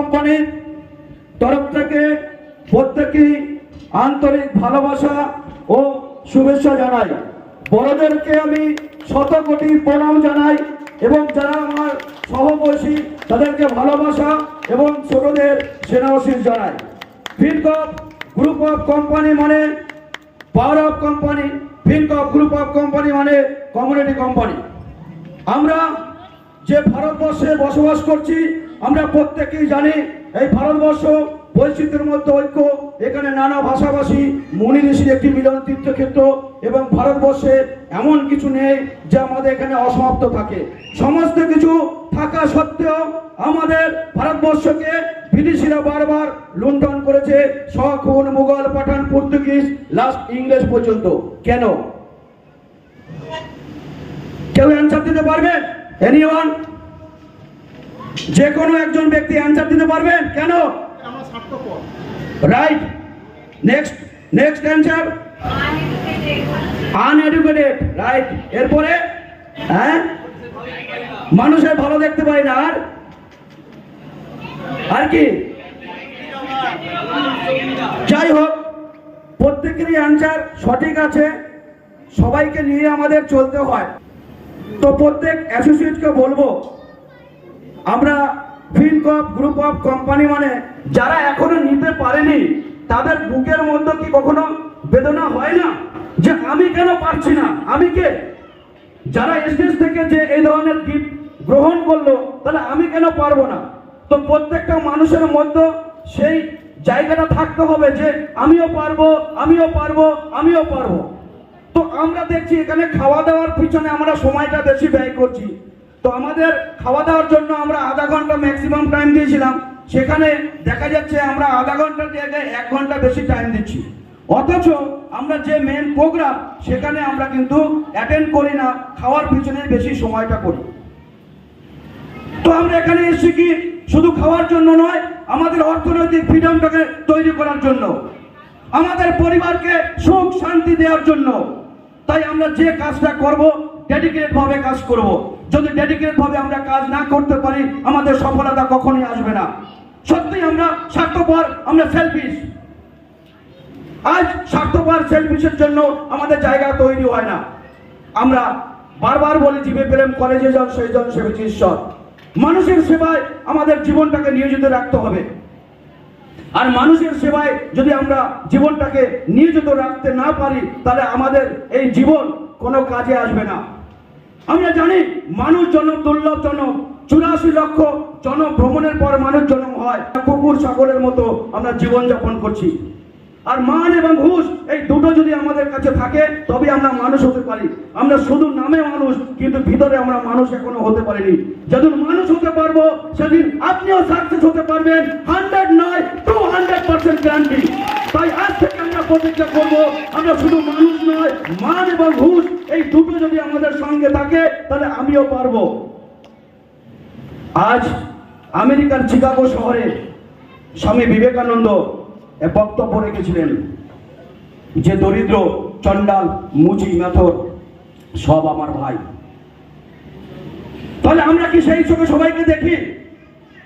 কোম্পানির তরফ থেকে প্রত্যেকেই আন্তরিক ভালোবাসা ও শুভেচ্ছা জানাই। বড়দেরকে আমি শত কোটি প্রণাম জানাই এবং যারা আমার সহবয়সী, তাদেরকে ভালোবাসা এবং ছোটদের সেনাশীষ জানাই। ফিনকপ গ্রুপ অফ কোম্পানি মানে power of company Fincorp group of company মানে কমিউনিটি কোম্পানি আমরা যে ভারতবর্ষে বসবাস করছি, আমরা প্রত্যেকেই জানি এই ভারতবর্ষ বৈচিত্র্যের মধ্যে ঐক্য। এখানে নানা ভাষাভাষী, মনি ঋষির একটি মিলন তীর্থক্ষেত্র এবং ভারতবর্ষে এমন কিছু নেই যে আমাদের এখানে অসমাপ্ত থাকে। সমস্ত কিছু থাকা সত্ত্বেও আমাদের ভারতবর্ষকে বিদেশিরা বারবার লুণ্ঠন করেছে শখন মুঘল, পাঠান, পর্তুগিজ লাস্ট ইংরেজ পর্যন্ত। কেন? কেউ অ্যান্সার দিতে পারবেন এনিওয়ান যে কোনো একজন ব্যক্তি অ্যান্সার দিতে পারবেন? কেন? Right next next answer uneducated right এরপরে? হ্যাঁ? মানুষের ভালো দেখতে পাই না আর? আর কি? যাই হোক প্রত্যেকেরই অ্যান্সার সঠিক আছে। সবাইকে নিয়ে আমাদের চলতে হয়। তো প্রত্যেক অ্যাসোসিয়েটকে বলব, আমরা ফিনকপ গ্রুপ অফ কোম্পানি মানে যারা এখনও নিতে পারেনি, তাদের বুকের মধ্যে কি কখনো বেদনা হয় না? যে আমি কেন পারছি না? আমি কে? যারা এসএস থেকে যে এই ধরনের গিফট গ্রহণ করল, তাহলে আমি কেন পারব না? তো প্রত্যেকটা মানুষের মধ্যে সেই জায়গাটা থাকতে হবে যে, আমিও পারব আমিও পারব আমিও পারব। আমরা দেখছি এখানে খাওয়া দাওয়ার পিছনে আমরা সময়টা বেশি ব্যয় করছি। তো আমাদের খাওয়া দাওয়ার জন্য আমরা আধা ঘণ্টা ম্যাক্সিমাম টাইম দিয়েছিলাম। সেখানে দেখা যাচ্ছে আমরা আধা ঘণ্টার জায়গায় এক ঘণ্টা বেশি টাইম দিচ্ছি। অথচ আমরা যে মেন প্রোগ্রাম সেখানে আমরা কিন্তু অ্যাটেন্ড করি না, খাওয়ার পিছনে বেশি সময়টা করি। তো আমরা এখানে এসেছি কি, শুধু খাওয়ার জন্য নয়, আমাদের অর্থনৈতিক ফ্রিডমটাকে তৈরি করার জন্য। আমাদের পরিবারকে সুখ শান্তি দেওয়ার জন্য। তাই আমরা যে কাজটা করব ডেডিকেটেড ভাবে কাজ করব। যদি ডেডিকেটেড ভাবে আমরা কাজ না করতে পারি, আমাদের সফলতা কখনোই আসবে না। সত্যি আমরা স্বার্থপর, আমরা সেলফিশ আজ স্বার্থপর সেলফিশের জন্য আমাদের জায়গা তৈরি হয় না। আমরা বারবার বলি, জীবে প্রেম যান সেই জন সেবেছে ঈশ্বর। মানুষের সেবায় আমাদের জীবনটাকে নিয়োজিত রাখতে হবে। আর মানুষের সেবায় যদি আমরা জীবনটাকে নিয়োজিত রাখতে না পারি, তাহলে আমাদের এই জীবন কোনো কাজে আসবে না। আমরা জানি, মানুষ জন্ম দুর্লভ জন্ম চুরাশি লক্ষ জন ভ্রমণের পর মানুষ জন্ম হয়। কুকুর, ছাগলের মতো আমরা জীবন যাপন করছি। আর মান এবং ঘুষ এই দুটো যদি আমাদের কাছে থাকে, তবে আমরা মানুষ হতে পারি। আমরা শুধু নামে মানুষ, কিন্তু ভিতরে আমরা মানুষ এখনও হতে পারিনি। যেদিন মানুষ হতে পারব, সেদিন আপনিও সাকসেস হতে পারবেন। হান্ড্রেড নয়, টু হান্ড্রেড পার্সেন্ট গ্যারান্টি তাই আজ থেকে আমরা প্রতিজ্ঞা করব, আমরা শুধু মানুষ নয়, মান এবং ঘুষ এই দুটো যদি আমাদের সঙ্গে থাকে, তাহলে আমিও পারব। আজ আমেরিকার চিকাগো শহরে স্বামী বিবেকানন্দ বক্তব্য রেখেছিলেন যে দরিদ্র চণ্ডাল, মুচি, মেথর, সব আমার ভাই। তাহলে আমরা কি সেই চোখে সবাইকে দেখি?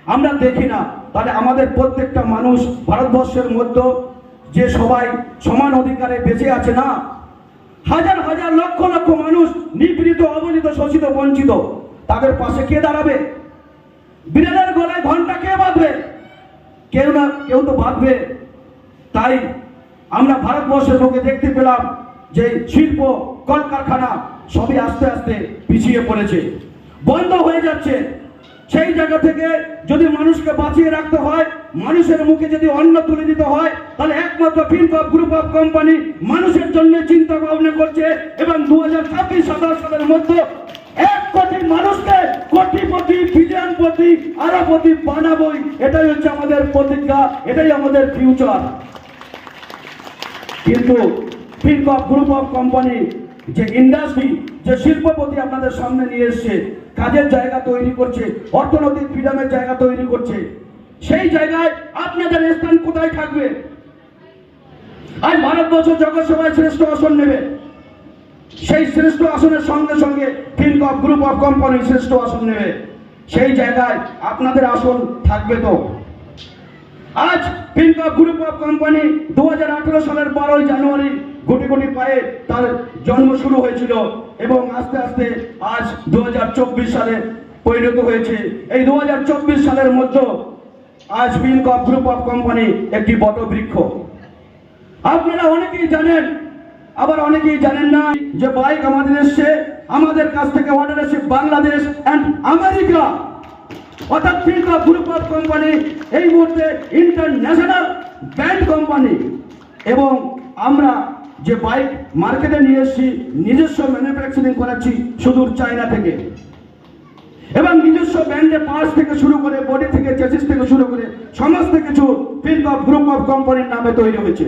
আমরা দেখি না। তাহলে আমাদের প্রত্যেকটা মানুষ ভারতবর্ষের মধ্যে যে সবাই সমান অধিকারে বেঁচে আছে না, হাজার হাজার লক্ষ লক্ষ মানুষ নিপীড়িত অবনীত শোষিত, বঞ্চিত, তাদের পাশে কে দাঁড়াবে? বিড়ালের গলায় ঘণ্টা কে বাঁধবে? কেউ না, কেউ তো বাঁধবে। তাই আমরা ভারতবর্ষের লোকে দেখতে পেলাম যে শিল্প, কলকারখানা সবই আস্তে আস্তে পিছিয়ে পড়েছে। বন্ধ হয়ে যাচ্ছে। সেই জায়গা থেকে যদি মানুষকে বাঁচিয়ে রাখতে হয়, মানুষের মুখে যদি অন্ন তুলে দিতে হয়, তাহলে একমাত্র ফিনকপ গ্রুপ অফ কোম্পানি মানুষের জন্য চিন্তা ভাবনা করছে এবং দু হাজার ছাব্বিশ, সাতাশ সালের মধ্যে এক কোটি মানুষকে কোটিপতি বিলিয়নপতি আরবপতি বানাবই। এটাই হচ্ছে আমাদের প্রতিজ্ঞা, এটাই আমাদের ফিউচার কিন্তু ফিনকপ গ্রুপ অফ কোম্পানি যে ইন্ডাস্ট্রি যে শিল্পপতি আপনাদের সামনে নিয়ে এসছে, কাজের জায়গা তৈরি করছে, অর্থনৈতিক ফ্রিডমের জায়গা তৈরি করছে, সেই জায়গায় আপনাদের স্থান কোথায় থাকবে? আজ ভারতবর্ষ জগৎসভায় শ্রেষ্ঠ আসন নেবে। সেই শ্রেষ্ঠ আসনের সঙ্গে সঙ্গে ফিনকপ গ্রুপ অফ কোম্পানি শ্রেষ্ঠ আসন নেবে। সেই জায়গায় আপনাদের আসন থাকবে তো। আজ পিনকা গ্রুপ অফ কোম্পানি দু হাজার আঠারো সালের বারোই জানুয়ারি গুটি গুটি পায়ে তার জন্ম শুরু হয়েছিল এবং আস্তে আস্তে আজ দু হাজার চব্বিশ সালে পরিণত হয়েছে। এই দুহাজার চব্বিশ সালের মধ্যে আজ পিনকপ গ্রুপ অফ কোম্পানি একটি বটবৃক্ষ। আপনারা অনেকেই জানেন, আবার অনেকেই জানেন না যে বাইক আমাদের এসছে, আমাদের কাছ থেকে অর্ডার এসছে বাংলাদেশ অ্যান্ড আমেরিকা অর্থাৎ ফিল্ডা গ্রুপ অফ কোম্পানি, এই মুহূর্তে ইন্টারন্যাশনাল ব্র্যান্ড কোম্পানি। এবং আমরা যে বাইক মার্কেটে নিয়ে এসেছি, নিজস্ব ম্যানুফ্যাকচারিং করাচ্ছি সুদূর চায়না থেকে। এবং নিজস্ব ব্র্যান্ডে পার্টস থেকে শুরু করে বডি থেকে চেসিস থেকে শুরু করে, সমস্ত কিছু ফিল্ড অফ গ্রুপ অফ কোম্পানির নামে তৈরি হয়েছে।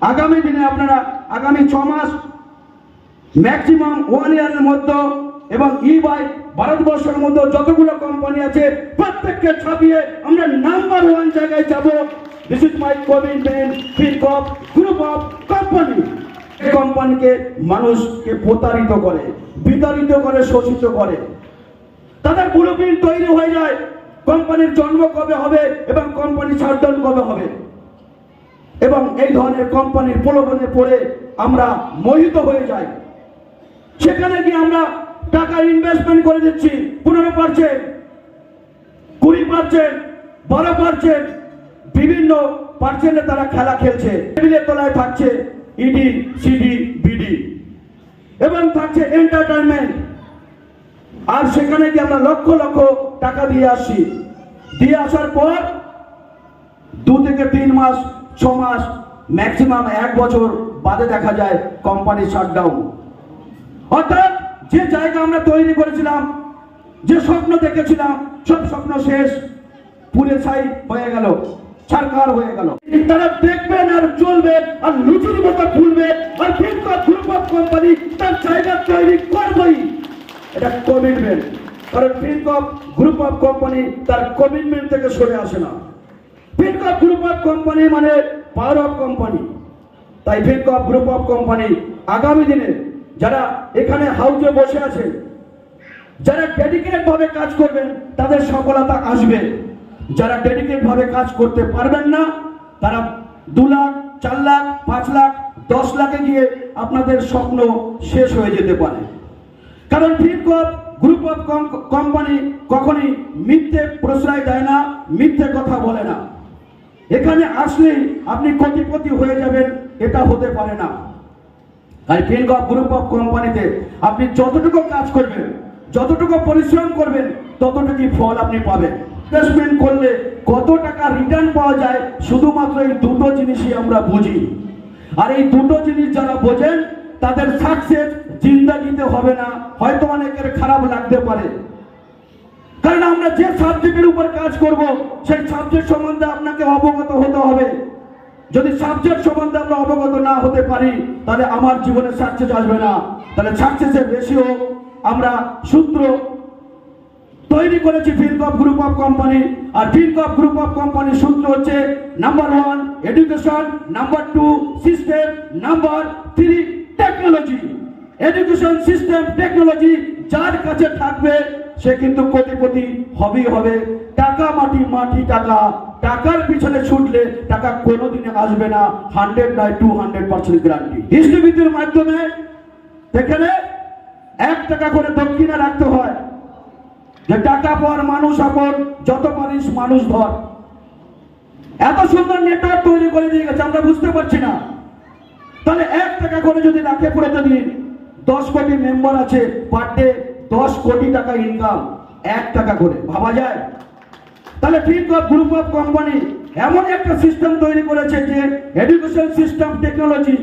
আগামী দিনে আপনারা, আগামী ছ মাস ম্যাক্সিমাম ওয়ান ইয়ারের মধ্যে এবং ই বাইক ভারতবর্ষের মধ্যে যতগুলো কোম্পানি আছে, প্রত্যেককে ছাপিয়ে আমরা নাম্বার ওয়ান জায়গায় যাব। This is my commitment field of group of company কোম্পানিকে মানুষকে প্রতারিত করে, বিতাড়িত করে, শোষিত করে। তাদের ব্লুপ্রিন্ট তৈরি হয়ে যায় কোম্পানির জন্ম কবে হবে এবং কোম্পানি শাটডাউন কবে হবে। এবং এই ধরনের কোম্পানির প্রলোভনে পড়ে আমরা মোহিত হয়ে যাই। সেখানে গিয়ে আমরা টাকা ইনভেস্টমেন্ট করে দিচ্ছি। পনেরো পার্সেন্ট কুড়ি পার্সেন্ট বারো পার্সেন্ট বিভিন্ন পার্সেন্টে তারা খেলা খেলছে। টেবিলের তলায় থাকছে ইডি সিডি বিডি এবং থাকছে এন্টারটেনমেন্ট আর সেখানে গিয়ে আমরা লক্ষ লক্ষ টাকা দিয়ে আসছি। দিয়ে আসার পর দু থেকে তিন মাস, ছ মাস ম্যাক্সিমাম এক বছর বাদে দেখা যায় কোম্পানি শাটডাউন অর্থাৎ যে জায়গা আমরা তৈরি করেছিলাম, যে স্বপ্ন দেখেছিলাম, সব স্বপ্ন শেষ। পুরে ছাই হয়ে গেল, ছারকার হয়ে গেল। তারা দেখবেন আর চলবে, আর লুচুর মতো ফুলবে, আর গ্রুপ অফ কোম্পানি তার জায়গা তৈরি করবেই। এটা কমিটমেন্ট কারণ ফিল্পকার্ট গ্রুপ অফ কোম্পানি তার কমিটমেন্ট থেকে সরে আসে না। ফিল্পকার্ট গ্রুপ অফ কোম্পানি মানে পাওয়ার অফ কোম্পানি তাই ফিল্পকার্ট গ্রুপ অফ কোম্পানি আগামী দিনে যারা এখানে হাউজে বসে আছেন যারা ডেডিকেট ভাবে কাজ করবেন, তাদের সফলতা আসবে। যারা ডেডিকেট ভাবে কাজ করতে পারবেন না, তারা দু লাখ, চার লাখ, পাঁচ লাখ, দশ লাখে গিয়ে আপনাদের স্বপ্ন শেষ হয়ে যেতে পারে। কারণ ফিনকপ গ্রুপ অফ কোম্পানি কখনই মিথ্যে প্রশ্রয় দেয় না, মিথ্যে কথা বলে না। এখানে আসলেই আপনি কোটিপতি হয়ে যাবেন, এটা হতে পারে না। আর ফিনকপ গ্রুপ অফ কোম্পানিতে আপনি যতটুকু কাজ করবেন, যতটুকু পরিশ্রম করবেন, ততটুকুই ফল আপনি পাবেন। ইনভেস্টমেন্ট করলে কত টাকা রিটার্ন পাওয়া যায়, শুধুমাত্র এই দুটো জিনিসই আমরা বুঝি। আর এই দুটো জিনিস যারা বোঝেন, তাদের সাকসেস জিন্দাগিতে হবে না, হয়তো অনেকের খারাপ লাগতে পারে। কারণ আমরা যে সাবজেক্টের উপর কাজ করব, সেই সাবজেক্ট সম্বন্ধে আপনাকে অবগত হতে হবে। যদি সাবজেক্ট সম্বন্ধে আমরা অবগত না হতে পারি, তাহলে আমার জীবনে সাকসেস আসবে না। তাহলে সাকসেসের রেশিও আমরা সূত্র তৈরি করেছি ফিনকপ গ্রুপ অফ কোম্পানি আর ফিনকপ গ্রুপ অফ কোম্পানির সূত্র হচ্ছে number one education number two system number three technology education system technology যার কাছে থাকবে সে কিন্তু কোটিপতি হবেই হবে। টাকা মাটি মাটি টাকা। টাকার পিছনে ছুটলে টাকা কোনোদিনে আসবে না। হান্ড্রেড নয়, টু হান্ড্রেড পার্সেন্ট গ্যারান্টি। ডিস্ট্রিবিউটের মাধ্যমে এখানে এক টাকা করে দক্ষিণে রাখতে হয়। যে টাকা পর মানুষ আপন, যত পারিস মানুষ ধর। এত সুন্দর নেটওয়ার্ক তৈরি করে দিয়ে গেছে, আমরা বুঝতে পারছি না। তাহলে এক টাকা করে যদি রাখে পড়ে যদি দশ কোটি মেম্বার আছে পার ডে দশ কোটি টাকা ইনকাম এক টাকা করে, ভাবা যায়? তাহলে ঠিক গ্রুপ অফ কোম্পানি এমন একটা সিস্টেম তৈরি করেছে যে এডুকেশন সিস্টেম টেকনোলজি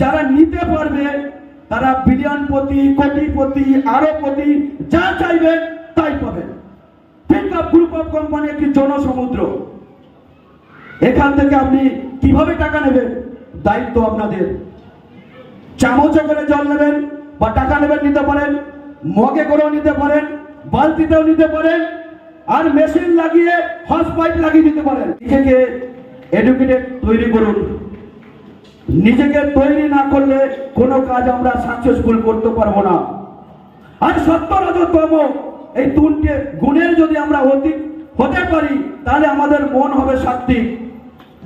যারা নিতে পারবে, তারা বিলিয়ন প্রতি কোটিপতি আরবপতি যা চাইবেন তাই পাবেন ঠিক গ্রুপ অফ কোম্পানি একটি জনসমুদ্র। এখান থেকে আপনি কীভাবে টাকা নেবেন? দায়িত্ব আপনাদের। চামচে করে জল নেবেন বা টাকা নেবেন নিতে পারেন। মগে করেও নিতে পারেন, বালতিতেও নিতে পারেন, আর মেশিন লাগিয়ে হস পাইপ লাগিয়ে দিতে পারেন। নিজেকে এডুকেটেড তৈরি করুন। নিজেকে তৈরি না করলে কোনো কাজ আমরা সাকসেসফুল করতে পারব না। আর সত্য রজতম এই তিনটে গুণের যদি আমরা অতি হতে পারি, তাহলে আমাদের মন হবে সাত্বিক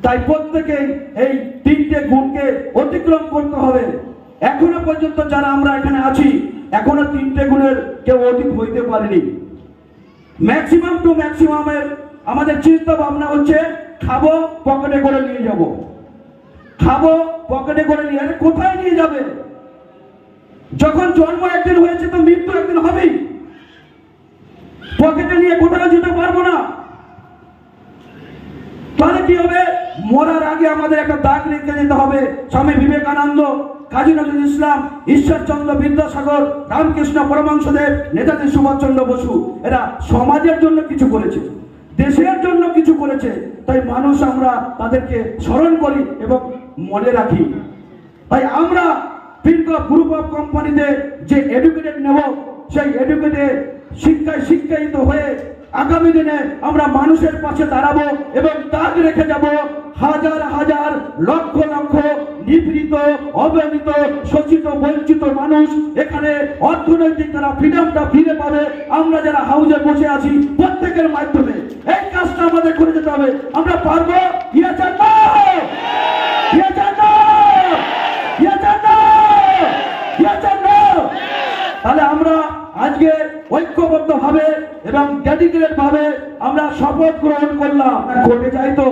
তাই প্রত্যেকেই এই তিনটে গুণকে অতিক্রম করতে হবে। এখনও পর্যন্ত যারা আমরা এখানে আছি এখনও তিনটে গুণের কেউ অধিক হইতে পারেনি। ম্যাক্সিমাম টু ম্যাক্সিমামের আমাদের চিন্তা ভাবনা হচ্ছে, খাব, পকেটে করে নিয়ে যাব। খাব, পকেটে করে নিয়ে, আরে কোথায় নিয়ে যাবে? যখন জন্ম একদিন হয়েছে তো মৃত্যু একদিন হবেই। পকেটে নিয়ে কোথাও যেতে পারব না। তাহলে কি হবে? মরার আগে আমাদের একটা দাগ রেখে যেতে হবে। স্বামী বিবেকানন্দ কাজী নজরুল ইসলাম, ঈশ্বরচন্দ্র বিদ্যাসাগর, রামকৃষ্ণ পরমাংশদেব নেতাজি সুভাষচন্দ্র বসু, এরা সমাজের জন্য কিছু করেছে, দেশের জন্য কিছু করেছে, তাই মানুষ আমরা তাদেরকে স্মরণ করি এবং মনে রাখি। তাই আমরা পিনক গ্রুপ অফ কোম্পানিতে যে এডুকেটেড নেব, সেই এডুকেটেড শিক্ষায় শিক্ষায়িত হয়ে আগামী দিনে আমরা মানুষের পাশে দাঁড়াবো এবং দাগ রেখে যাব হাজার হাজার লক্ষ লক্ষ নিপীড়িত, অবহেলিত, শোষিত, বঞ্চিত মানুষ এখানে অর্থনৈতিক তারা ফ্রিডমটা ফিরে পাবে। আমরা যারা হাউজে বসে আছি প্রত্যেকের মাধ্যমে এই কাজটা আমাদের করে যেতে হবে। আমরা পারব? তাহলে আমরা আজকে ঐক্যবদ্ধ ভাবে এবং ডেডিকেটেড ভাবে আমরা শপথ গ্রহণ করলাম। কোর্টে যাই তো।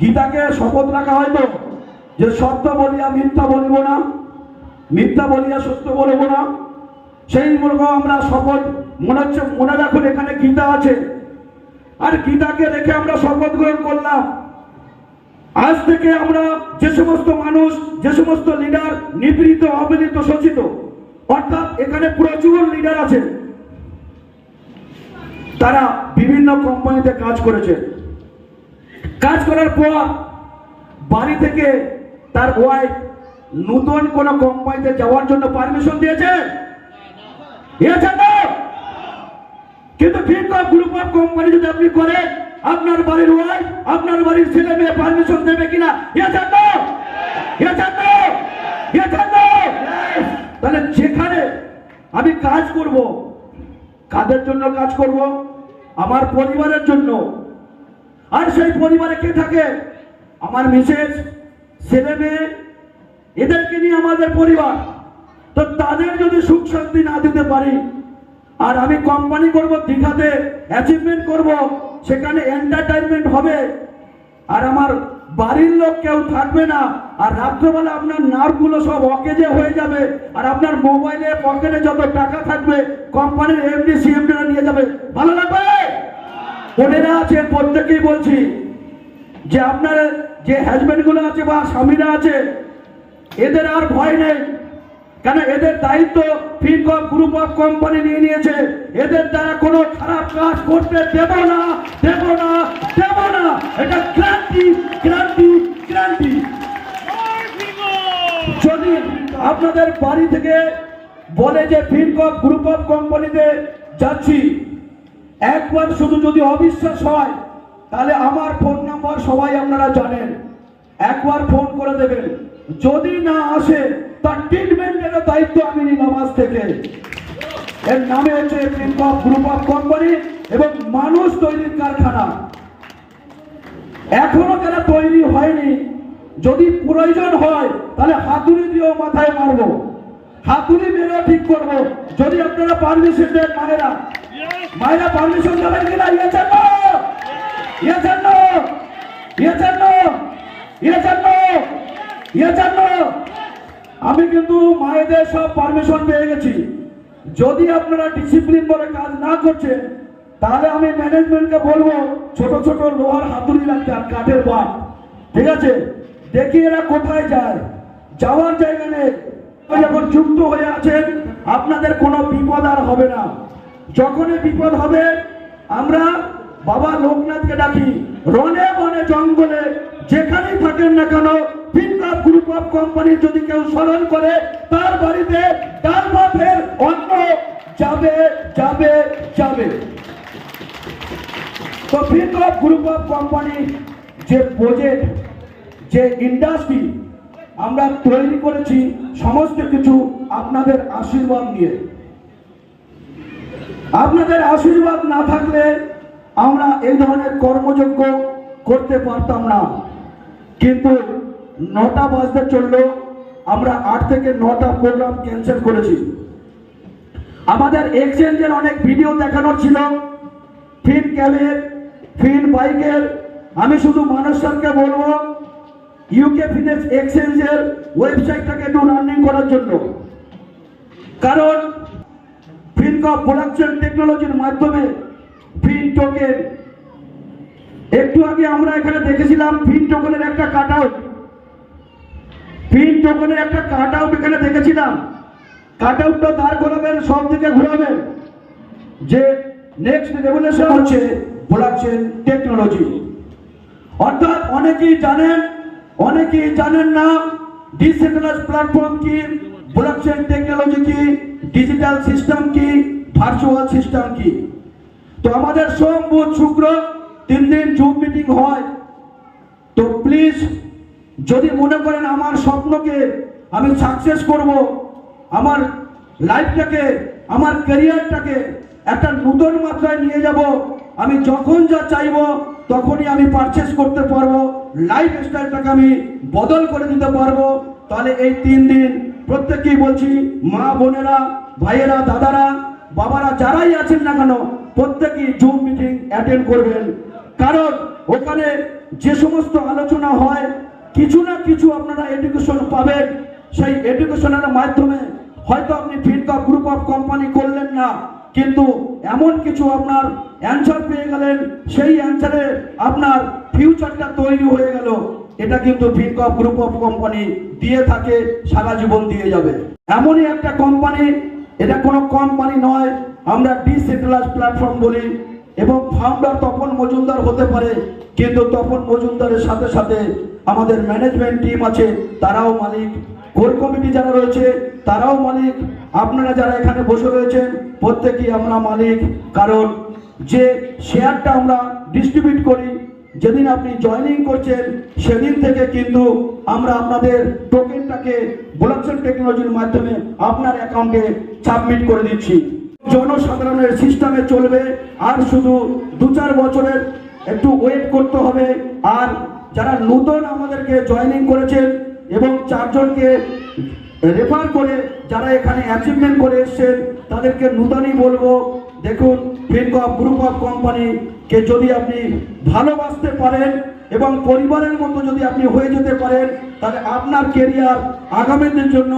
গীতাকে শপথ রাখা হয়তো যে সত্য বলিয়া মিথ্যা বলিব না, মিথ্যা বলিয়া সত্য বলব না। সেই মূলক আমরা শপথ মনে হচ্ছে মনে রাখুন এখানে গীতা আছে। আর গীতাকে রেখে আমরা শপথ গ্রহণ করলাম। আজ থেকে আমরা যে সমস্ত মানুষ, যে সমস্ত লিডার নিপীড়িত অবহেলিত শোষিত অর্থাৎ এখানে প্রচুর লিডার আছে তারা বিভিন্ন কোম্পানিতে কাজ করেছে কাজ করার পর বাড়ি থেকে তার ওয়াইফ নতুন কোন কোম্পানিতে যাওয়ার জন্য পারমিশন দিয়েছে। কিন্তু ফিনকপ গ্রুপ অফ কোম্পানি যদি আপনি করেন, আপনার বাড়ির ওয়াইফ আপনার বাড়ির ছেলে মেয়ে পারমিশন দেবে কিনা? দিয়েছেন না দিয়েছেন না দিয়েছেন না তাহলে যেখানে আমি কাজ করব। কাদের জন্য কাজ করব? আমার পরিবারের জন্য। আর সেই পরিবারে কে থাকে? আমার মিসেস ছেলে মেয়ে, এদেরকে নিয়ে আমাদের পরিবার। তো তাদের যদি সুখ শান্তি না দিতে পারি, আর আমি কোম্পানি করব, দীঘাতে অ্যাচিভমেন্ট করব, সেখানে এন্টারটেনমেন্ট হবে, আর আমার বাড়ির লোক কেউ থাকবে না। আর রাত্রেবেলা আপনার নার্ভগুলো সব অকেজে হয়ে যাবে। আর আপনার মোবাইলে পকেটে যত টাকা থাকবে, কোম্পানির এমডি সিএমডিরা নিয়ে যাবে। ভালো লাগবে? বোনেরা আছে প্রত্যেকেই বলছি। যে আপনার যে হাজব্যান্ডগুলো আছে বা স্বামীরা আছে, এদের আর ভয় নেই। কেন এদের দায়িত্ব ফিনকপ গ্রুপ অফ কোম্পানি নিয়ে নিয়েছে। এদের দ্বারা কোনো খারাপ কাজ করতে দেব না দেব না দেব না। এটা ক্রান্তি ক্রান্তি ক্রান্তি যদি আপনাদের বাড়ি থেকে বলে যে ফিনকপ গ্রুপ অফ কোম্পানিতে যাচ্ছি, একবার শুধু যদি অবিশ্বাস হয়, তাহলে আমার ফোন নাম্বার সবাই আপনারা জানেন। একবার ফোন করে দেবেন। যদি না আসে, তার ট্রিটমেন্টের দায়িত্ব আমি নিলাম আজ থেকে। এর নামে হচ্ছে গ্রুপ অফ কোম্পানি এবং মানুষ তৈরির কারখানা। এখনও যারা তৈরি হয়নি? যদি প্রয়োজন হয়, তাহলে হাতুড়ি দিয়েও মাথায় মারবো। হাতুড়ি মেরেও ঠিক করব। যদি আপনারা পারমিশন দেন মায়েরা। মায়েরা পারমিশন দেবেন কিনা? ইয়ে জন্য! ইয়ে জন্য! ইয়ে জন্য! ইয়ে জন্য! ইয়ে আমি কিন্তু মায়েদের সব পারমিশন পেয়ে গেছি। যদি আপনারা ডিসিপ্লিন বলে কাজ না করছেন, তাহলে আমি ম্যানেজমেন্টকে বলব, ছোট ছোট লোহার হাতুড়ি লাগছে আর কাঠের বাট ঠিক আছে? দেখি এরা কোথায় যায়। যাওয়ার জায়গা নেই। যখন যুক্ত হয়ে আছেন, আপনাদের কোনো বিপদ আর হবে না। যখনই বিপদ হবে, আমরা বাবা লোকনাথকে ডাকি। রনে বনে জঙ্গলে যেখানেই থাকেন না কেন গ্রুপ অফ কোম্পানি যদি কেউ স্মরণ করে, তার বাড়িতে ডাল ভাতের অন্ন যাবে যাবে যাবে। তো পিনকাপ গ্রুপ অফ কোম্পানি যে প্রজেক্ট, যে ইন্ডাস্ট্রি আমরা তৈরি করেছি, সমস্ত কিছু আপনাদের আশীর্বাদ নিয়ে। আপনাদের আশীর্বাদ না থাকলে আমরা এই ধরনের কর্মযজ্ঞ করতে পারতাম না। কিন্তু নটা বাজতে চলল। আমরা আট থেকে নটা প্রোগ্রাম ক্যান্সেল করেছি। আমাদের এক্সচেঞ্জের অনেক ভিডিও দেখানোর ছিল। ফিন ক্যাবের ফিন বাইকের আমি শুধু মানুষ স্যারকে বলব ইউকে ফিনেস এক্সচেঞ্জের ওয়েবসাইটটাকে একটু রানিং করার জন্য। কারণ ফিনকপ প্রোডাকশন টেকনোলজির মাধ্যমে ফিন টোকেন একটু আগে আমরা এখানে দেখেছিলাম ফিন টোকেনের একটা কাট আউট ফিন টোকেনের একটা কাট আউট এখানে দেখেছিলাম, কাট আউটটা দাঁড় করাবেন, সব দিকে ঘোরাবেন। যে নেক্সট রেভলিউশন হচ্ছে ব্লকচেন টেকনোলজি অর্থাৎ অনেকেই জানেন অনেকেই জানেন না ডিসেন্ট্রালাইজ প্ল্যাটফর্ম কি ব্লকচেন টেকনোলজি কি ডিজিটাল সিস্টেম কি ভার্চুয়াল সিস্টেম কি? তো আমাদের সোম বুধ শুক্র তিন দিন জুম মিটিং হয়। তো প্লিজ যদি মনে করেন আমার স্বপ্নকে আমি সাকসেস করব, আমার লাইফটাকে আমার ক্যারিয়ারটাকে একটা নতুন মাত্রায় নিয়ে যাব, আমি যখন যা চাইব তখনই আমি পারচেস করতে পারব লাইফ স্টাইলটাকে আমি বদল করে দিতে পারব। তাহলে এই তিন দিন প্রত্যেককেই বলছি, মা, বোনেরা, ভাইয়েরা, দাদারা, বাবারা যারাই আছেন না কেন, প্রত্যেকেই জুম মিটিং অ্যাটেন্ড করবেন। কারণ ওখানে যে সমস্ত আলোচনা হয় কিছু না কিছু আপনারা এডুকেশন পাবেন। সেই এডুকেশনের মাধ্যমে হয়তো আপনি ফিনকা গ্রুপ অফ কোম্পানি করলেন না, কিন্তু এমন কিছু আপনার অ্যান্সার পেয়ে গেলেন। সেই অ্যান্সারে আপনার ফিউচারটা তৈরি হয়ে গেল। এটা কিন্তু ফিনকা গ্রুপ অফ কোম্পানি দিয়ে থাকে, সারা জীবন দিয়ে যাবে। এমনই একটা কোম্পানি এটা কোনো কোম্পানি নয়। আমরা ডিসেন্ট্রালাইজ প্ল্যাটফর্ম বলি। এবং ফাউন্ডার তপন মজুমদার হতে পারে, কিন্তু তপন মজুমদারের সাথে সাথে আমাদের ম্যানেজমেন্ট টিম আছে, তারাও মালিক। কোর কমিটি যারা রয়েছে, তারাও মালিক। আপনারা যারা এখানে বসে রয়েছেন, প্রত্যেকেই আমরা মালিক। কারণ যে শেয়ারটা আমরা ডিস্ট্রিবিউট করি, যেদিন আপনি জয়েনিং করছেন, সেদিন থেকে কিন্তু আমরা আপনাদের টোকেনটাকে ব্লকচেন টেকনোলজির মাধ্যমে আপনার অ্যাকাউন্টে সাবমিট করে দিচ্ছি। জনসাধারণের সিস্টেমে চলবে। আর শুধু দু চার বছরের একটু ওয়েট করতে হবে। আর যারা নতুন আমাদেরকে জয়েনিং করেছেন এবং চারজনকে রেফার করে যারা এখানে অ্যাচিভমেন্ট করে এসছেন, তাদেরকে নূতনই বলব, দেখুন ফিনকপ গ্রুপ অফ কোম্পানিকে যদি আপনি ভালোবাসতে পারেন এবং পরিবারের মতো যদি আপনি হয়ে যেতে পারেন, তাহলে আপনার কেরিয়ার আগামীদের জন্য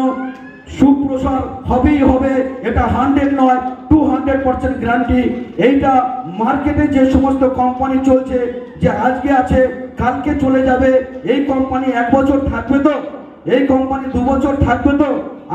সুপ্রসার হবেই হবে, এটা হান্ড্রেড নয় টু হান্ড্রেড পার্সেন্ট গ্যারান্টি এইটা মার্কেটে যে সমস্ত কোম্পানি চলছে, যে আজকে আছে, কালকে চলে যাবে, এই কোম্পানি এক বছর থাকবে তো? এই কোম্পানি দু বছর থাকবে তো?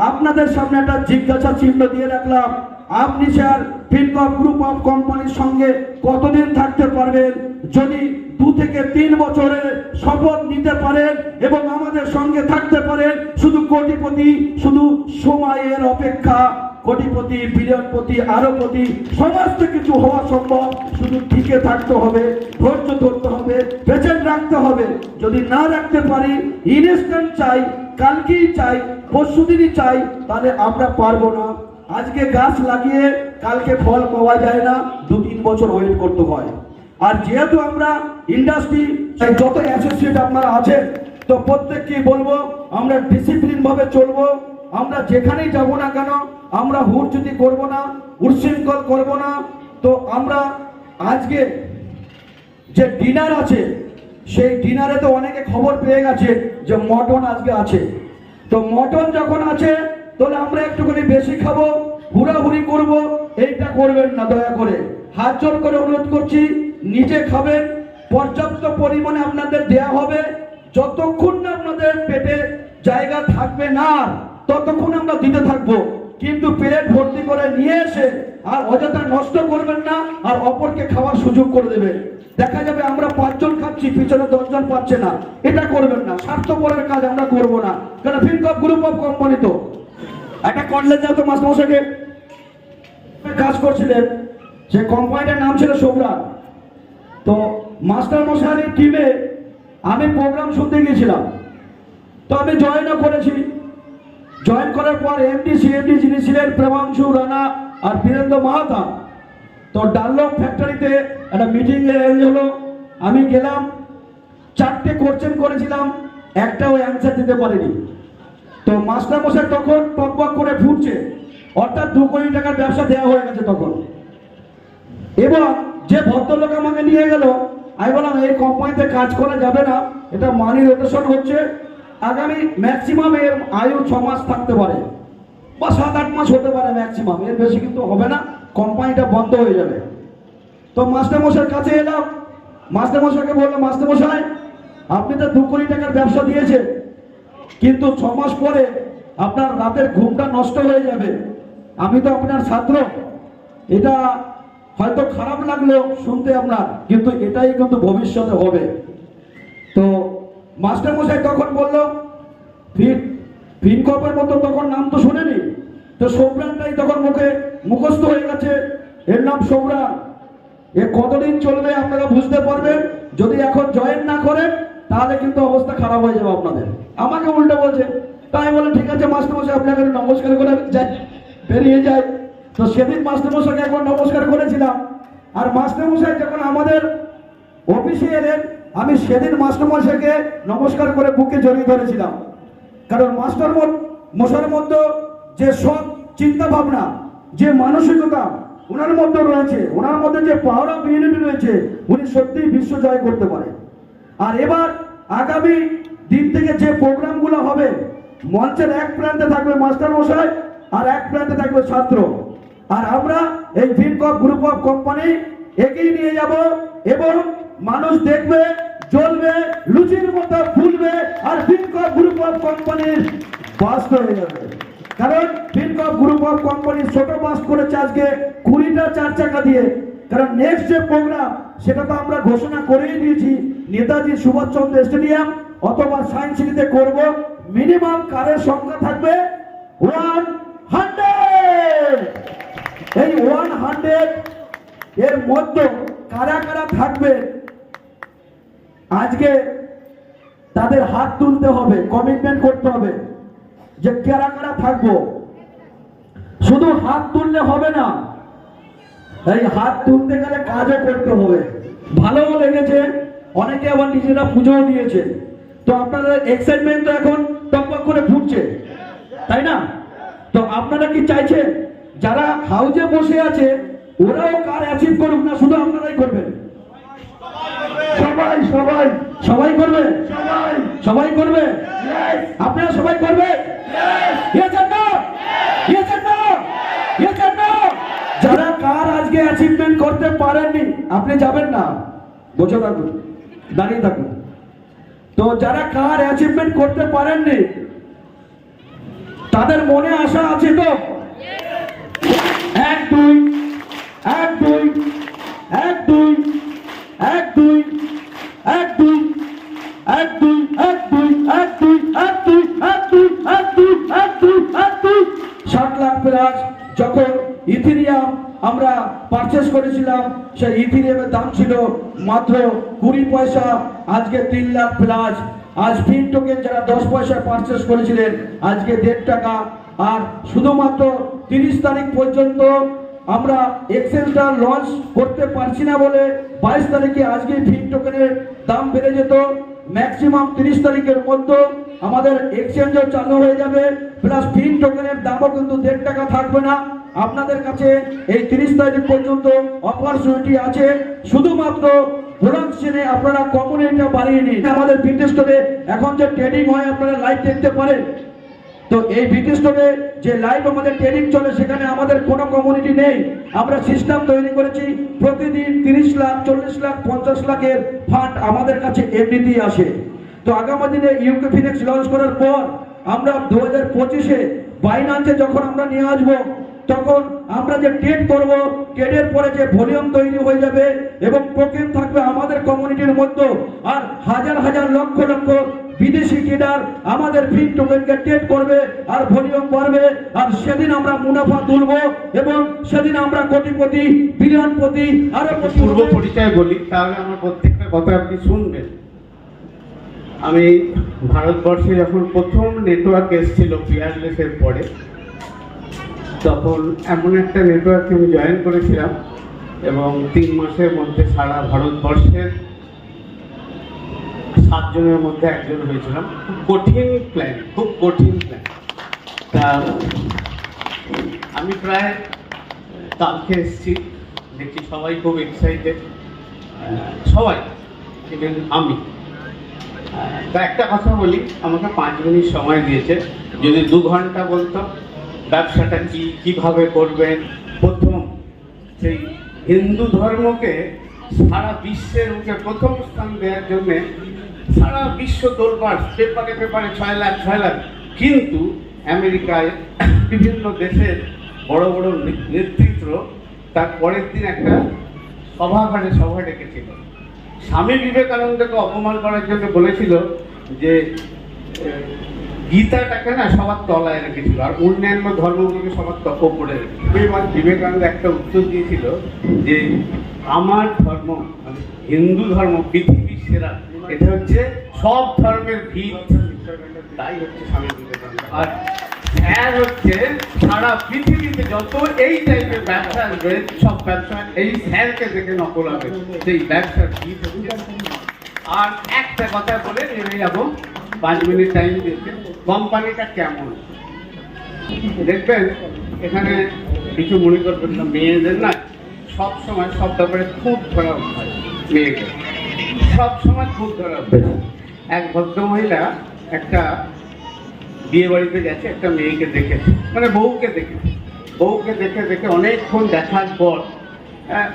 আপনাদের সামনে একটা জিজ্ঞাসা চিহ্ন দিয়ে রাখলাম। আপনি স্যার ফিনকপ গ্রুপ অফ কোম্পানির সঙ্গে কতদিন থাকতে পারবেন? যদি দু থেকে তিন বছরের শপথ নিতে পারেন এবং আমাদের সঙ্গে থাকতে পারেন, শুধু কোটিপতি, শুধু সময়ের অপেক্ষা, কোটিপতি, বিলিয়নপতি, আরবপতি, সমস্ত কিছু হওয়া সম্ভব। শুধু টিকে থাকতে হবে, ধৈর্য ধরতে হবে পেশেন্ট রাখতে হবে। যদি না রাখতে পারি ইনস্ট্যান্ট চাই, কালকেই চাই, পরশুদিনই চাই, তাহলে আমরা পারব না। আজকে গাছ লাগিয়ে কালকে ফল পাওয়া যায় না, দু তিন বছর ওয়েট করতে হয়। আর যেহেতু আমরা ইন্ডাস্ট্রি তাই যত অ্যাসোসিয়েট আপনারা আছেন, তো প্রত্যেককেই বলব, আমরা ডিসিপ্লিন ভাবে চলবো, আমরা যেখানেই যাব না কেন, আমরা হুড়চুতি করব না উচ্ছৃঙ্খল করব না। তো আমরা আজকে যে ডিনার আছে, সেই ডিনারে তো অনেকে খবর পেয়ে গেছে যে মটন আজকে আছে। তো মটন যখন আছে তাহলে আমরা একটুখানি বেশি খাব, হুড়াহুড়ি করব, এইটা করবেন না, দয়া করে। হাত জোর করে অনুরোধ করছি, নিজে খাবেন, পর্যাপ্ত পরিমাণে আপনাদের দেয়া হবে। যতক্ষণ না আপনাদের পেটে জায়গা থাকবে না, ততক্ষণ আমরা দিতে থাকব। কিন্তু প্লেট ভর্তি করে নিয়ে এসে আর অযথা নষ্ট করবেন না, আর অপরকে খাওয়ার সুযোগ করে দেবেন। দেখা যাবে আমরা পাঁচজন খাচ্ছি, পিছনে দশজন পাচ্ছে না। এটা করবেন না, স্বার্থপরের কাজ আমরা করব না। কারণ ফিনকপ গ্রুপ অফ কোম্পানি তো একটা করলেন যাও তো মাস্টারমশাইকে। কাজ করছিলেন, সে কোম্পানিটার নাম ছিল সোবরা তো মাস্টার মশাইয়ের টিমে আমি প্রোগ্রাম শুনতে গিয়েছিলাম। তো আমি জয়েনও করেছি। জয়েন করার পর এমডি সিএমডি যিনি ছিলেন, প্রেমাংশু রানা আর বীরেন্দ্র মাহাতা, তো ডানলপ ফ্যাক্টরিতে একটা মিটিং অ্যারেঞ্জ হলো। আমি গেলাম, চারটে কোশ্চেন করেছিলাম, একটাও অ্যান্সার দিতে পারেনি। তো মাস্টার মশাই তখন টক বক করে ফুটছে। অর্থাৎ দু কোটি টাকার ব্যবসা দেওয়া হয়ে গেছে তখন। এবং যে ভদ্রলোক আমাকে নিয়ে গেল, আমি বললাম, এই কোম্পানিতে কাজ করা যাবে না। এটা মানি রোটেশন হচ্ছে। আগামী ম্যাক্সিমাম এর আয়ু ছ মাস থাকতে পারে। বা সাত আট মাস হতে পারে ম্যাক্সিমাম এর বেশি কিন্তু হবে না। কোম্পানিটা বন্ধ হয়ে যাবে। তো মাস্টার মশাইয়ের কাছে এলাম। মাস্টার মশাইকে বললাম মাস্টার মশাই আপনি তো দু কোটি টাকার ব্যবসা দিয়েছেন। কিন্তু ছ মাস পরে আপনার রাতের ঘুমটা নষ্ট হয়ে যাবে। আমি তো আপনার ছাত্র। এটা হয়তো খারাপ লাগল শুনতে আপনার, কিন্তু এটাই কিন্তু ভবিষ্যতে হবে। তো মাস্টার মশাই তখন বলল ফিন ফিনকপের মতো তখন নাম তো শুনেনি? তো সোবরানটাই তখন মুখে মুখস্থ হয়ে গেছে, এর নাম সোবরান এ কতদিন চলবে আপনারা বুঝতে পারবেন? যদি এখন জয়েন না করেন তাহলে কিন্তু অবস্থা খারাপ হয়ে যাবে আপনাদের। আমাকে উল্টো বলছে, তাই বলে ঠিক আছে মাস্টার মশাই আপনাকে নমস্কার করে যাই, বেরিয়ে যায় তো সেদিন মাস্টার মশাইকে একবার নমস্কার করেছিলাম। আর মাস্টার মশাই যখন আমাদের অফিসে এলেন, আমি সেদিন মাস্টার মশাইকে নমস্কার করে বুকে জড়িয়ে ধরেছিলাম। কারণ মাস্টার মশার মধ্যে যে সব চিন্তা ভাবনা যে মানসিকতা, ওনার মধ্যে রয়েছে, ওনার মধ্যে যে পাওয়ার অফ ইউনিটি রয়েছে, উনি সত্যিই বিশ্ব জয় করতে পারে আর এবার আগামী দিন থেকে যে প্রোগ্রামগুলো হবে, মঞ্চের এক প্রান্তে থাকবে মাস্টার মশাই আর এক প্রান্তে থাকবে ছাত্র। আর আমরা এই ফিনকপ গ্রুপ অফ কোম্পানি এগিয়ে নিয়ে যাব এবং মানুষ দেখবে, জ্বলবে, লুচির মতো ফুলবে আর ফিনকপ গ্রুপ অফ কোম্পানির বাস হয়ে যাবে। কারণ ফিনকপ গ্রুপ অফ কোম্পানি ছোট বাস করেছে আজকে কুড়িটা চার চাকা দিয়ে। কারণ নেক্সট যে প্রোগ্রাম সেটা তো আমরা ঘোষণা করেই দিয়েছি। নেতাজি সুভাষচন্দ্র স্টেডিয়াম অথবা সায়েন্স সিটিতে করব। মিনিমাম কারের সংখ্যা থাকবে ওয়ান হান্ড্রেড। এই ওয়ান হান্ড্রেড এর মধ্যে কারা কারা থাকবে? আজকে তাদের হাত তুলতে হবে কমিটমেন্ট করতে হবে যে কারা কারা থাকব। শুধু হাত তুললে হবে না, এই হাত তুলতে গেলে কাজও করতে হবে। ভালোও লেগেছে। অনেকে আবার নিজেরা পুজোও দিয়েছে। তো আপনাদের এক্সাইটমেন্ট তো এখন টকবক করে ফুটছে। তাই না? তো আপনারা কি চাইছেন যারা হাউজে বসে আছে ওরাও কার অ্যাচিভ করুক না শুধু আপনারাই করবেন? সবাই সবাই। সবাই করবে? সবাই। সবাই করবে? আপনারা সবাই করবে? যারা কার আজকে অ্যাচিভমেন্ট করতে পারেননি আপনি যাবেন না। বসে থাকুন। দাঁড়িয়ে থাকুন তো যারা কার অ্যাচিভমেন্ট করতে পারেননি তাদের মনে আশা আছে তো এক দুই এক দুই এক দুই এক দুই এক দুই এক দুই এক দুই এক দুই এক দুই এক দুই এক দুই এক দুই এক দুই ষাট লাখ প্লাস যখন ইথিরিয়াম আমরা করেছিলাম, সেই ইথিরিয়ামের দাম ছিল মাত্র কুড়ি পয়সা, আজকে তিন লাখ প্লাস আজ ফিন টোকেন যারা দশ পয়সায় পারচেস করেছিলেন, আজকে দেড় টাকা। আর শুধুমাত্র তিরিশ তারিখ পর্যন্ত আমরা এক্সেলটা লঞ্চ করতে পারছি না বলে বাইশ তারিখে আজকে ফিন টোকেনের দাম বেড়ে যেত। ম্যাক্সিমাম তিরিশ তারিখের মধ্যে আমাদের এক্সচেঞ্জও চালু হয়ে যাবে। প্লাস ফিন টোকেনের দামও কিন্তু দেড় টাকা থাকবে না। আপনাদের কাছে এই তিরিশ তারিখ পর্যন্ত অপরচুনিটি আছে। শুধুমাত্র প্রোডাকশনে আপনারা কমিউনিটিটা বাড়িয়ে নিন। আমাদের বিদেশ এখন যে ট্রেডিং হয়, আপনারা লাইভ দেখতে পারেন। তো এই ব্রিটিশ স্টোরে যে লাইভ আমাদের ট্রেনিং চলে, সেখানে আমাদের কোনো কমিউনিটি নেই। আমরা সিস্টেম তৈরি করেছি। প্রতিদিন তিরিশ লাখ, চল্লিশ লাখ, পঞ্চাশ লাখের ফান্ড আমাদের কাছে এমনিতেই আসে। তো আগামী দিনে ইউকে ফিনেক্স লঞ্চ করার পর আমরা দু হাজার পঁচিশে বাইনান্সে যখন আমরা নিয়ে আসব তখন আমরা যে ট্রেড করব ট্রেডের পরে যে ভলিউম তৈরি হয়ে যাবে এবং টোকেন থাকবে আমাদের কমিউনিটির মধ্যে। আর হাজার হাজার লক্ষ লক্ষ বিদেশি ট্রেডার আমাদের ফিট টোকেনকে ট্রেড করবে, আর ভলিউম বাড়বে। আর সেদিন আমরা মুনাফা তুলব এবং সেদিন আমরা কোটিপতি বিলিয়নপতি আরও পূর্ব পরিচয় বলি, তাহলে আমার প্রত্যেকটা কথা আপনি শুনবেন। আমি ভারতবর্ষে যখন প্রথম নেটওয়ার্ক এসেছিল পিয়ারলেসের পরে তখন এমন একটা নেটওয়ার্কে আমি জয়েন করেছিলাম এবং তিন মাসের মধ্যে সারা ভারতবর্ষের সাতজনের মধ্যে একজন হয়েছিলাম। খুব কঠিন প্ল্যান খুব কঠিন প্ল্যান তা আমি প্রায়, কালকে এসেছি, দেখছি সবাই খুব এক্সাইটেড সবাই ইভেন আমি। তা একটা কথা বলি, আমাকে পাঁচ মিনিট সময় দিয়েছে, যদি দু ঘণ্টা বলতো ব্যবসাটা কি, কীভাবে করবেন? প্রথম, সেই হিন্দু ধর্মকে সারা বিশ্বের মুখে প্রথম স্থান দেওয়ার জন্যে সারা বিশ্ব তোলবার পেপারে পেপারে ছয় লাখ ছয় লাখ। কিন্তু আমেরিকায় বিভিন্ন দেশের বড় বড় নেতৃত্ব তার পরের দিন একটা সভাঘরে সভা ডেকেছিল। স্বামী বিবেকানন্দকে অপমান করার জন্য বলেছিল যে গীতাটাকে না সবার তলায় রেখেছিল, আর অন্যান্য ধর্মগুলোকে সবার তপ করে রেখেছিল। বিবেকানন্দ একটা উত্তর দিয়েছিল যে আমার ধর্ম মানে হিন্দু ধর্ম, পৃথিবীর সেরা, এটা হচ্ছে সব ধর্মের ভিত। তাই হচ্ছে স্বামী বিবেকানন্দ। আর স্যার হচ্ছে, সারা পৃথিবীতে যত এই টাইপের ব্যবসা আসবে, সব ব্যবসা, এই স্যারকে দেখে নকল হবে। সেই ব্যবসার ভিত আর একটা কথা বলে নেমে যাব। পাঁচ মিনিট টাইম দিচ্ছে। কোম্পানিটা কেমন? দেখবেন, এখানে কিছু মনে করবেন না, মেয়েদের না সব সময় সব ব্যাপারে খুব ধরা অভ্যাস মেয়েকে সব সময় খুব ধরা অভ্যাস এক ভদ্রমহিলা একটা বিয়ে বাড়িতে গেছে, একটা মেয়েকে দেখেছে মানে বউকে দেখেছে। বউকে দেখে দেখে অনেকক্ষণ দেখার পর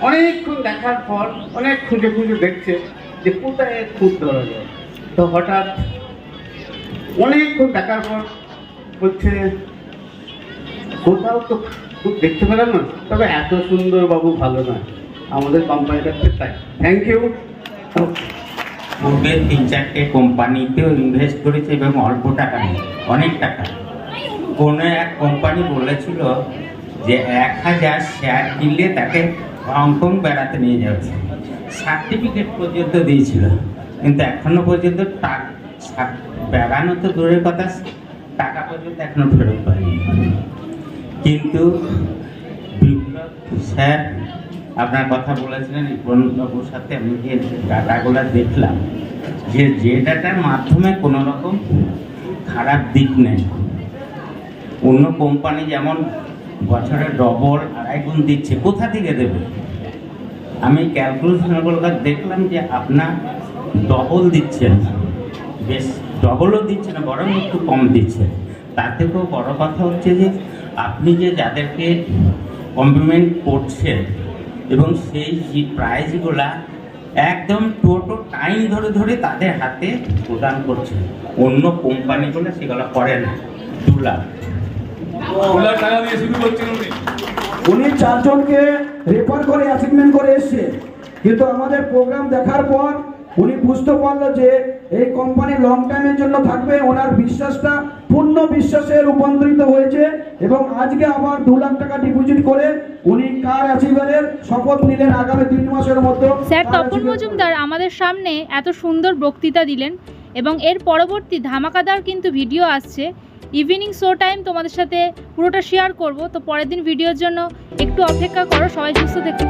অনেকক্ষণ দেখার পর অনেক খুঁজে খুঁজে দেখছে যে কোথায় খুব ধরা যায়। তো হঠাৎ অনেকক্ষণ দেখার পর বলছে কোথাও তো খুব দেখতে পেলাম না, তবে এত সুন্দর বাবু ভালো না। আমাদের কোম্পানিটা তাই। থ্যাংক ইউ পূর্বে তিন চারটে কোম্পানিতেও ইনভেস্ট করেছে এবং অল্প টাকা নেই অনেক টাকা। কোনো এক কোম্পানি বলেছিল যে এক হাজার শেয়ার কিনলে তাকে হংকং বেড়াতে নিয়ে যাচ্ছে সার্টিফিকেট পর্যন্ত দিয়েছিল, কিন্তু এখনও পর্যন্ত টা- সা- বেড়ানো তো দূরের কথা, টাকা পর্যন্ত এখনও ফেরত পায়নি কিন্তু বিপ্লব স্যার আপনার কথা বলেছিলেন বাবুর সাথে আমি যে ডাটাগুলো দেখলাম, যে যে ডাটার মাধ্যমে কোনো রকম খারাপ দিক নেই। অন্য কোম্পানি যেমন বছরে ডবল আড়াই গুণ দিচ্ছে, কোথা থেকে দেবে? আমি ক্যালকুলেশনগুলো দেখলাম যে আপনার ডবল দিচ্ছেন। বেশ ডবলও দিচ্ছে না বরং একটু কম দিচ্ছে। তার থেকেও বড় কথা হচ্ছে যে আপনি যে যাদেরকে কমপ্লিমেন্ট করছেন এবং সেই যে প্রাইজগুলা একদম টোটো টাইম ধরে ধরে তাদের হাতে প্রদান করছে অন্য কোম্পানিগুলো সেগুলো করে না। দু লাখ ওনার টাকা দিয়ে শুরু করছেন উনি। উনি চারজনকে রেফার করে অ্যাসাইনমেন্ট করে এসছে। কিন্তু আমাদের প্রোগ্রাম দেখার পর উনি বুঝতে পারল যে এই কোম্পানি লং টাইমের জন্য থাকবে ওনার বিশ্বাসটা পূর্ণ বিশ্বাসে রূপান্তরিত হয়েছে এবং আজকে আবার দু লাখ টাকা ডিপোজিট করে উনি কার অ্যাচিভারের শপথ নিলেন আগামী তিন মাসের মধ্যে। স্যার তপন মজুমদার আমাদের সামনে এত সুন্দর বক্তৃতা দিলেন এবং এর পরবর্তী ধামাকাদার কিন্তু ভিডিও আসছে। ইভিনিং শো টাইম তোমাদের সাথে পুরোটা শেয়ার করব। তো পরের দিন ভিডিওর জন্য একটু অপেক্ষা করো সবাই সুস্থ থেকো।